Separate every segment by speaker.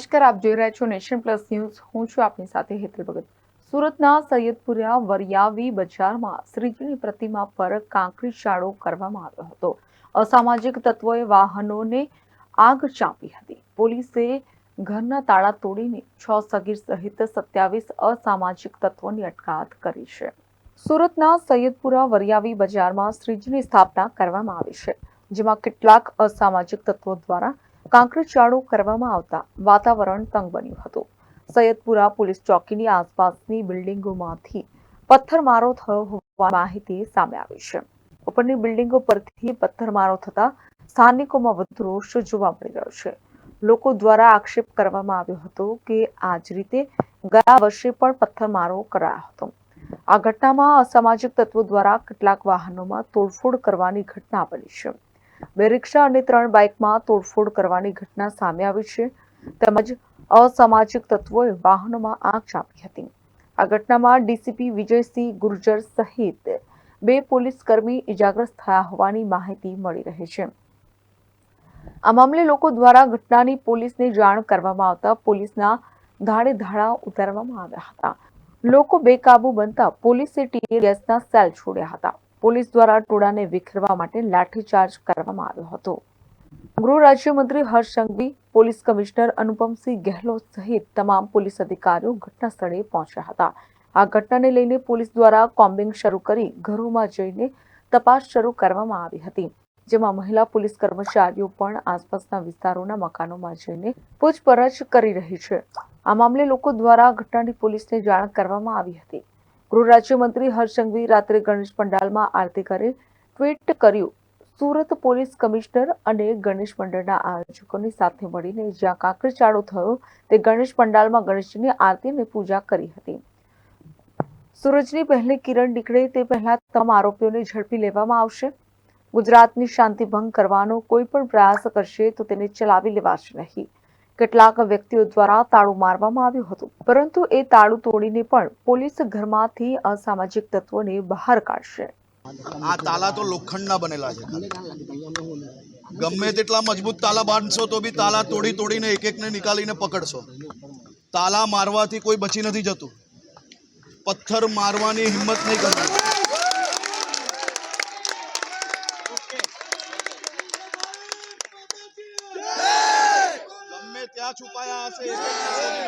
Speaker 1: નમસ્કાર, આપ જોઈ રહ્યા છો નેશન પ્લસ ન્યૂઝ. હું છું આપની સાથે હેતલ ભગત. સુરતના સૈયદપુરા વરિયાવી બજારમાં શ્રીજીની પ્રતિમા પર કાંકરી શાળો કરવામાં આવ્યો હતો. અસામાજિક તત્વોએ વાહનોને આગ ચાંપી હતી. પોલીસે ઘરના તાળા તોડીને છ સગીર સહિત સત્યાવીસ અસામાજિક તત્વોની અટકાયત કરી છે. સુરતના સૈયદપુરા વરિયાવી બજારમાં શ્રીજીની સ્થાપના કરવામાં આવી છે, જેમાં કેટલાક અસામાજિક તત્વો દ્વારા કાંકરીચાળો કરવામાં આવતા વાતાવરણ તંગ બન્યું હતું. સૈયદપુરા પોલીસ ચોકીની આસપાસની બિલ્ડિંગોમાંથી પથ્થરમારો થયો હોવાની માહિતી સામે આવી છે. ઉપરની બિલ્ડિંગો પરથી પથ્થરમારો થતા સ્થાનિકોમાં વધુ રોષ જોવા મળી રહ્યો છે. લોકો દ્વારા આક્ષેપ કરવામાં આવ્યો હતો કે આ જ રીતે ગયા વર્ષે પણ પથ્થરમારો કરાયો હતો. આ ઘટનામાં અસામાજિક તત્વો દ્વારા કેટલાક વાહનોમાં તોડફોડ કરવાની ઘટના બની છે. બે રિક્ષા અને ત્રણ બાઇકમાં તોડફોડ કરવાની ઘટના સામે આવી છે. તેમજ અસામાજિક તત્વોએ વાહનોમાં આગ ચાંપી હતી. આ ઘટનામાં ડીસીપી વિજયસિંહ ગુર્જર સહિત બે પોલીસ કર્મી ઇજાગ્રસ્ત થયા હોવાની માહિતી મળી રહી છે. આ મામલે લોકો દ્વારા ઘટનાની પોલીસને જાણ કરવામાં આવતા પોલીસના ધાડે ધાડા ઉતારવામાં આવ્યા હતા. લોકો બેકાબુ બનતા પોલીસે ટીયર ગેસના સેલ છોડ્યા હતા. પોલીસ દ્વારા ટોળાને વિખેરવા માટે લાઠીચાર્જ કરવામાં આવ્યો હતો. ગૃહ રાજ્યમંત્રી હર્ષ સંઘવી, પોલીસ કમિશનર અનુપમસિંહ ગેહલોત સહિત તમામ પોલીસ અધિકારીઓ ઘટના સ્થળે પહોંચ્યા હતા. આ ઘટનાને લઈને પોલીસ દ્વારા કોમ્બિંગ શરૂ કરી ઘરોમાં જઈને તપાસ શરૂ કરવામાં આવી હતી. જેમાં મહિલા પોલીસ કર્મચારીઓ પણ આસપાસના વિસ્તારોના મકાનોમાં જઈને પૂછપરછ કરી રહી છે. આ મામલે લોકો દ્વારા ઘટનાની પોલીસને જાણ કરવામાં આવી હતી. ગૃહ રાજ્યમંત્રી હર્ષ સંઘવી રાત્રે ગણેશ પંડાલમાં આરતી કરી ટ્વીટ કર્યું, સુરત પોલીસ કમિશનર અને ગણેશ મંડળના આયોજકોની સાથે મળીને જ્યાં કાંકરચાળો થયો, તે ગણેશ પંડાલમાં ગણેશજીની આરતી અને પૂજા કરી હતી. સૂરજની પહેલી કિરણ નીકળે તે પહેલા તમામ આરોપીઓને ઝડપી લેવામાં આવશે. ગુજરાતની શાંતિ ભંગ કરવાનો કોઈ પણ પ્રયાસ કરશે તો તેને ચલાવી લેવાશે નહીં. કેટલાક વ્યક્તિઓ દ્વારા તાળું મારવામાં આવ્યું હતું. પરંતુ એ તાળું તોડીને પણ પોલીસ ઘરમાંથી અસામાજિક તત્વોને બહાર કાઢશે.
Speaker 2: આ તાલા તો લોખંડના બનેલા છે. ગમે તેટલા મજબૂત તાલા બાંધશો તો બી તાલા તોડી તોડીને એક એકને નીકાળીને પકડશો. તાલા મારવાથી કોઈ બચી નથી જતું. પથ્થર મારવાની હિંમત નહીં કરવી છુપાયા હશે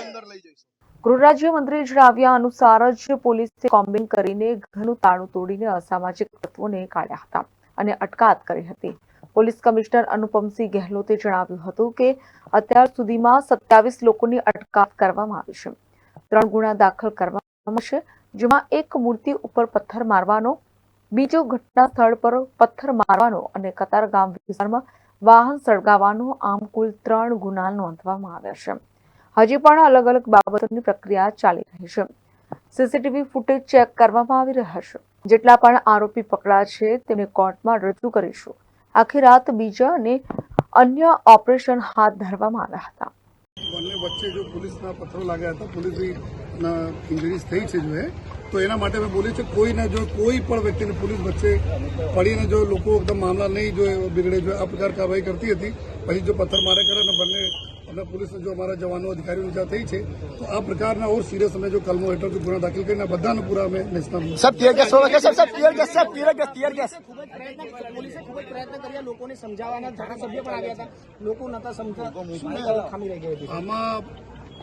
Speaker 2: અંદર લઈ જઈશું.
Speaker 1: ગૃહ જણાવ્યા અનુસાર જ પોલીસે કોમ્બિંગ કરીને ઘરનું તાણું તોડીને અસામાજિક તત્વોને કાઢ્યા હતા અને અટકાત કરી હતી. પોલીસ કમિશનર અનુપમસિંહ ગેહલોતે જણાવ્યું હતું કે અત્યાર સુધીમાં સત્યાવીસ લોકોની અટકાયત કરવામાં આવી છે. ત્રણ ગુના દાખલ કરવામાં છે જેમાં એક મૂર્તિ ઉપર પથ્થર મારવાનો બીજો ઘટના સ્થળ પર પથ્થર મારવાનો અને કતારગામ વિસ્તારમાં વાહન સળગાવવાનો આમ કુલ ત્રણ ગુના નોંધવામાં આવ્યા છે. હજી પણ અલગ અલગ બાબતોની પ્રક્રિયા ચાલી રહી છે. સીસીટીવી ફૂટેજ ચેક કરવામાં આવી રહ્યા છે. જેટલા પણ આરોપી પકડાયા છે, તેમને કોર્ટમાં રજૂ કરીશું. આખી રાત બીજા અને અન્ય ઓપરેશન હાથ ધરવામાં આવ્યા હતા.
Speaker 3: બંને વચ્ચે જો પોલીસના પથ્થરો લાગ્યા હતા, પોલીસના ઇન્જરીઝ થઈ છે જો એ, તો એના માટે મેં બોલીએ છે, કોઈને જો કોઈ પણ વ્યક્તિને પોલીસ વચ્ચે પડીને જો લોકો એકદમ મામલા નહીં જો બિગડે, જો આ પ્રકાર કાર્યવાહી કરતી હતી, પછી જો પથ્થર મારે કરે ને બંને અને પોલીસને જો અમારા જવાનો અધિકારીઓ ઇજા થઈ છે તો આ પ્રકારના ઓર સિરિયસ અમે જો કલમો હેઠળ ગુના દાખલ કરીને બધાને પૂરા અમે નેશનલ
Speaker 4: સબ ટીયર ગેસ છોડો ટીયર ગેસ સબ ટીયર ગેસ ટીયર ગેસ
Speaker 5: ખૂબ જ પ્રયત્ન પોલીસે ખૂબ જ પ્રયત્ન કર્યા લોકોને સમજાવવાના ધારાસભ્ય પણ આવ્યા હતા. લોકો નતા સમજતા ખામી રહી ગઈ હતી?
Speaker 3: આમાં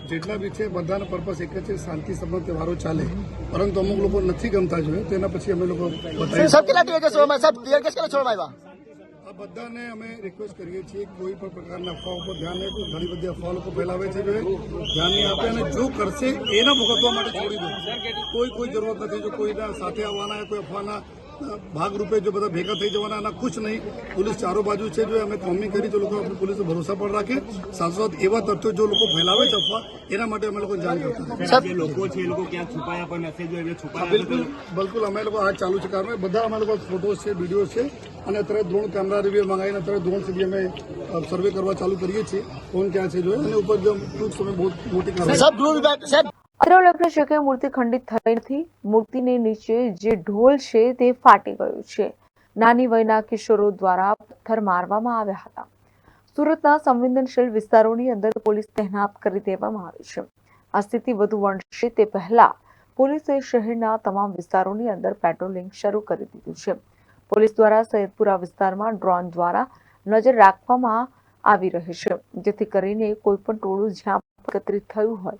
Speaker 3: જેટલા બી છે બધાનો પર્પસ એક જ છે શાંતિ સંબંધ તહેવારો ચાલે. પરંતુ અમુક લોકો નથી ગમતા જોઈએ તેના પછી અમે લોકો બતાવીએ.
Speaker 4: સાહેબ કેટલા ટીયર ગેસ સાહેબ ટીયર ગેસ કેટલા છોડવા આવ્યા?
Speaker 3: આ બધાને અમે રિક્વેસ્ટ કરીએ છીએ કોઈ પણ પ્રકારના અફવા ઉપર ધ્યાન નહીં ઘણી બધી અફવા લોકો ફેલાવે છે. ધ્યાન નહીં આપે અને જો કરશે, એના ભોગવવા માટે છોડી દો. કોઈ કોઈ જરૂરત નથી. જો કોઈના સાથે આવવાના, કોઈ અફવાના ભાગરૂપે જો બધા ભેગા થઈ જવાના એના ખુશ નહીં. પોલીસ ચારો બાજુ છે જો અમે કોમિંગ કરી તો લોકો આપણી પોલીસ ભરોસા પણ રાખે. સાથે સાથે એવા તથ્યો જો લોકો ફેલાવે છે અફવા એના માટે અમે લોકો જાણ કરતા
Speaker 6: લોકો છે એ લોકો ક્યાંક છુપાયા પણ નથી જો છુપાયા
Speaker 3: બિલકુલ બિલકુલ અમે લોકો આ ચાલુ છે કારણ. બધા અમે લોકો ફોટોઝ છે વીડિયો છે અને અત્યારે ડ્રોન કેમેરા રિવ્યુ મંગાવીને અત્યારે ડ્રોન સુધી અમે સર્વે કરવા ચાલુ કરીએ છીએ. કોણ ક્યાં છે જોઈએ અને ઉપર જો ટૂંક સમય બહુ મોટી કાર્યવાહી
Speaker 1: અત્રે ઉલ્લેખનીય છે કે મૂર્તિ ખંડિત થઈ નથી મૂર્તિની નીચે જે ઢોલ છે તે ફાટી ગયું છે. નાની વયના કિશોરો દ્વારા પથ્થર મારવામાં આવ્યા હતા. સુરતના સંવેદનશીલ વિસ્તારોની અંદર પોલીસ તહેનાત કરી દેવામાં આવી છે. આ સ્થિતિ વધુ વણશે તે પહેલા પોલીસે શહેરના તમામ વિસ્તારોની અંદર પેટ્રોલિંગ શરૂ કરી દીધું છે. પોલીસ દ્વારા સૈયદપુરા વિસ્તારમાં ડ્રોન દ્વારા નજર રાખવામાં આવી રહી છે, જેથી કરીને કોઈ પણ ટોળું જ્યાં એકત્રિત થયું હોય